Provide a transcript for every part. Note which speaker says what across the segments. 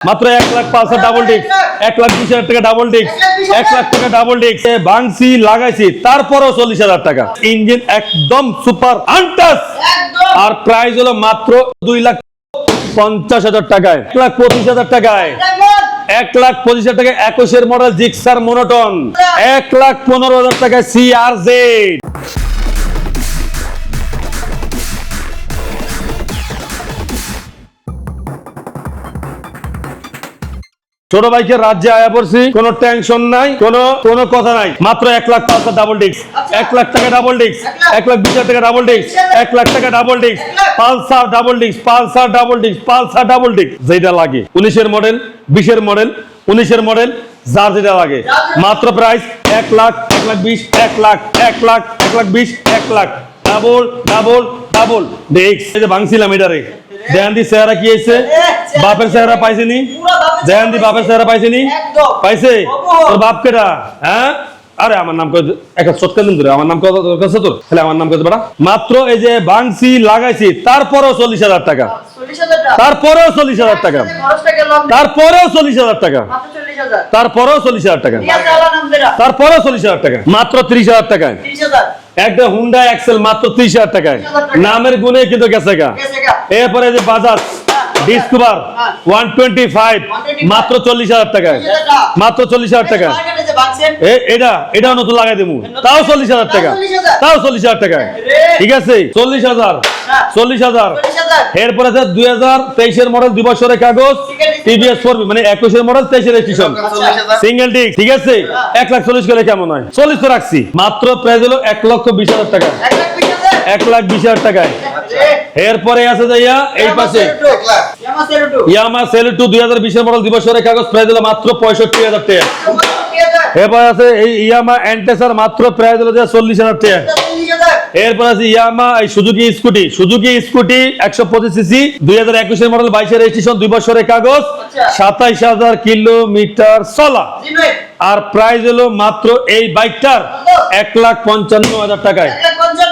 Speaker 1: মাত্র এক লাখ পাঁচ হাজার ডাবল ডিক্স এক লাখ বিশ হাজার টাকা ডাবল ডিক্স এক লাখ টাকা ডাবল ডিক্স ভাঙছি লাগাইছি তারপরও চল্লিশ হাজার টাকা। ইঞ্জিন একদম সুপার আনটাস। আর প্রাইস হলো মাত্র দুই লাখ পঞ্চাশ হাজার টাকায়। এক লাখ পঁচিশ হাজার টাকায়। এক লাখ পঁচিশ হাজার টাকায় একুশের মডেল জিক্সার মোনোটন এক লাখ। পনেরো হাজার টাকায় সি ছোট বাইকের রাজ্যে আয়া পড়ছি, কোনো টেনশন নাই, কোনো কথা নাই। মাত্র এক লাখ পাঁচ ডাবল ডিস্ক এক লাখ টাকা ডাবল ডিস্ক এক লাখ বিশ টাকা ডাবল ডিস্ক এক লাখ টাকা ডাবল ডিক্স পালসার ডাবল ডিক্স পালসার ডাবল ডিক্স পালসার ডাবল ডিক্স যেটা লাগে। উনিশের মডেল বিশের মডেল উনিশের মডেল যার যেটা লাগে। মাত্র প্রাইস এক লাখ এক লাখ বিশ, এক লাখ এক লাখ এক লাখ বিশ, এক লাখ। ডাবল ডাবল ডাবল যে ভাঙছিলাম এটারে। দেহান্দি চেহারা কি হয়েছে? বাপের চেহারা পাইছেনি?
Speaker 2: পুরো বাপের
Speaker 1: চেহারা পাইছেনি। পাইছে? তোর বাপ কেটা হ্যাঁ? আরে আমার নাম একটা চটকা দিন ধরে আমার নাম কত কাছে তোর? তাহলে আমার নাম কত বেটা? মাত্র এই যে বাংসি লাগাইছি তারপরেও চল্লিশ হাজার টাকা।
Speaker 2: টাকা?
Speaker 1: তারপরেও চল্লিশ হাজার টাকা। তারপরেও চল্লিশ হাজার টাকা।
Speaker 2: মাত্র চল্লিশ হাজার।
Speaker 1: তারপরেও চল্লিশ হাজার টাকা। তারপরেও চল্লিশ হাজার টাকা। মাত্র ত্রিশ হাজার টাকায়। একটা হুন্ডা এক্সেল মাত্র ত্রিশ হাজার টাকায়। নামের গুণে কিন্তু গেছে গা। এরপরে যে বাজাজ ডিসকভার
Speaker 2: হ্যাঁ।
Speaker 1: ওয়ান টোয়েন্টি ফাইভ মাত্র চল্লিশ হাজার টাকায়। মাত্র চল্লিশ হাজার টাকা। এটা এটাও নতুন লাগাই দেবো। তাও চল্লিশ হাজার টাকা।
Speaker 2: তাও
Speaker 1: চল্লিশ হাজার। টাকা ঠিক আছে? চল্লিশ হাজার।
Speaker 2: হ্যাঁ।
Speaker 1: চল্লিশ হাজার।
Speaker 2: চল্লিশ
Speaker 1: এরপরে আছে দুই হাজার তেইশের মডেল দুই বছরের কাগজ টিভিএস ফোর মানে একুশের মডেল তেইশের রেজিস্ট্রেশন সিঙ্গেল ডিক ঠিক আছে? এক লাখ চল্লিশ করে কেমন হয়? চল্লিশ তো রাখছি। মাত্র প্রাইস হলো এক লক্ষ বিশ হাজার টাকা।
Speaker 2: এক লাখ বিশ হাজার।
Speaker 1: এক লাখ হাজার টাকায়। এরপরে আছে যাইয়া এই পাশে।
Speaker 2: ইয়ামা সেরোটো
Speaker 1: ইয়ামা সেল টু দুই হাজার বিশের মডেল দুই বছরের কাগজ প্রাইস হলো মাত্র পঁয়ষট্টি হাজার টাকা। এরপর আছে এই ইয়ামা অ্যান্টেসার মাত্র প্রাইস হলো যে চল্লিশ হাজার টাকা। এরপর আছে ইয়ামা এই সুজুকি স্কুটি সুজুকি স্কুটি একশো পঁচিশ সিসি দুই হাজার একুশের মডেল বাইশের রেজিস্ট্রেশন দুই বছরের কাগজ।
Speaker 2: আচ্ছা।
Speaker 1: সাতাইশ হাজার কিলোমিটার চলা। আর প্রাইস হলো মাত্র এই বাইকটার এক লাখ পঞ্চান্ন হাজার টাকায়।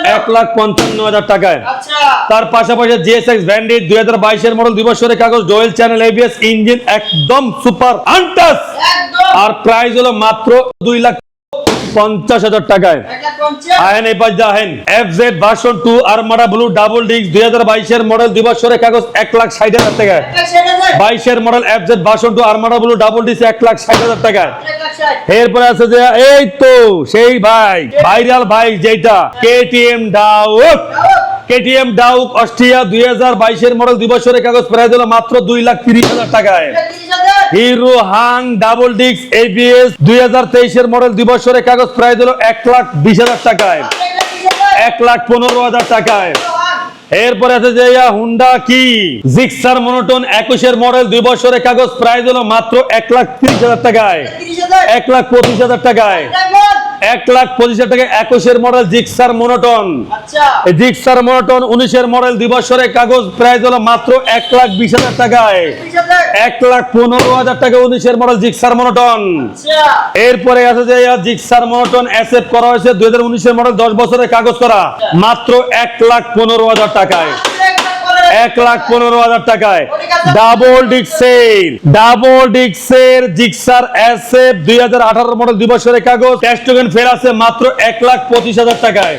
Speaker 2: এক লাখ পঞ্চান্ন
Speaker 1: হাজার টাকায়।
Speaker 2: আচ্ছা।
Speaker 1: তার পাশাপাশি জিএসএক্স ব্যান্ডিট দুই হাজার বাইশের মডেল দুই বছরের কাগজ ডোয়েল চ্যানেল এবিএস ইঞ্জিন একদম সুপার আন্টাস আর প্রাইস হলো মাত্র দুই লাখ পঞ্চাশ হাজার টাকায়। আহেন এই পাশ দেখেন F Z version two Armada blue double disc দুই হাজার বাইশের মডেল দুই বছরের কাগজ এক লাখ ষাট হাজার টাকায়। বাইশের model F Z version two Armada blue double disc এক লাখ ষাট হাজার টাকায়। এরপরে আছে যে, এই তো, সেই ভাই ভাইরাল ভাই যেটা KTM Duke KTM Duke Austria দুই হাজার বাইশের মডেল দুই বছরের কাগজ প্রায় হলো মাত্র দুই লাখ তিরিশ হাজার টাকায়। হিরো হাং ডাবল ডিক্স এবিএস দুই হাজার তেইশের মডেল দুই বছরের কাগজ প্রায় দিল এক লাখ বিশ হাজার টাকায়।
Speaker 2: এক লাখ
Speaker 1: পনেরো হাজার টাকায়। এরপরে আছে যে হুন্ডা কি? জিক্সার মনোটন একুশের মডেল দুই বছরের কাগজ প্রায় হলো মাত্র এক লাখ তিরিশ হাজার টাকায়। এক লাখ পঁচিশ হাজার টাকায়। এক লাখ পঁচিশ হাজার টাকায় একুশের মডেল জিক্সার মনোটন
Speaker 2: আচ্ছা।
Speaker 1: জিক্সার মনোটন উনিশের মডেল দুই বছরের কাগজ প্রাইস হলো মাত্র এক লাখ বিশ হাজার টাকায়। এক লাখ পনেরো হাজার টাকা উনিশের মডেল জিক্সার মনোটন
Speaker 2: আচ্ছা।
Speaker 1: এরপরে আছে যে জিক্সার মনোটন অ্যাসেপ্ট করা হয়েছে দুই হাজার উনিশের মডেল দশ বছরের কাগজ করা মাত্র এক লাখ পনেরো হাজার টাকায়। এক লাখ পনেরো হাজার টাকায়। ডাবল ডিক্সের ডাবল ডিক্সের জিক্সার এসএফ দুই হাজার আঠারো মডেল দুই বছরের কাগজ। টেস্টোগেন ফের আছে মাত্র এক লাখ পঁচিশ হাজার টাকায়।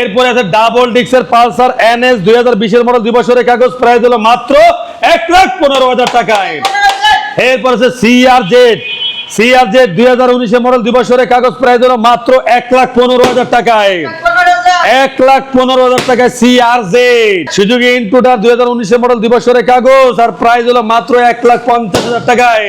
Speaker 1: এরপরে আছে ডাবল ডিক্সের পালসার এনএস দুই হাজার বিশের মডেল দুই বছরের কাগজ। প্রাইস হলো মাত্র এক লাখ পনেরো হাজার টাকায়। এরপর আছে সিআর জেড সিআর জেড দুই হাজার উনিশের মডেল দুই বছরের কাগজ। প্রাইস হলো মাত্র এক লাখ পনেরো হাজার টাকায়। এক লাখ পনেরো হাজার টাকায় সিআর জেড সুযোগী ইনপুটার দুই হাজার উনিশের মডেল দুই বছরের কাগজ, আর প্রাইস হলো মাত্র এক লাখ পঞ্চাশ হাজার টাকায়।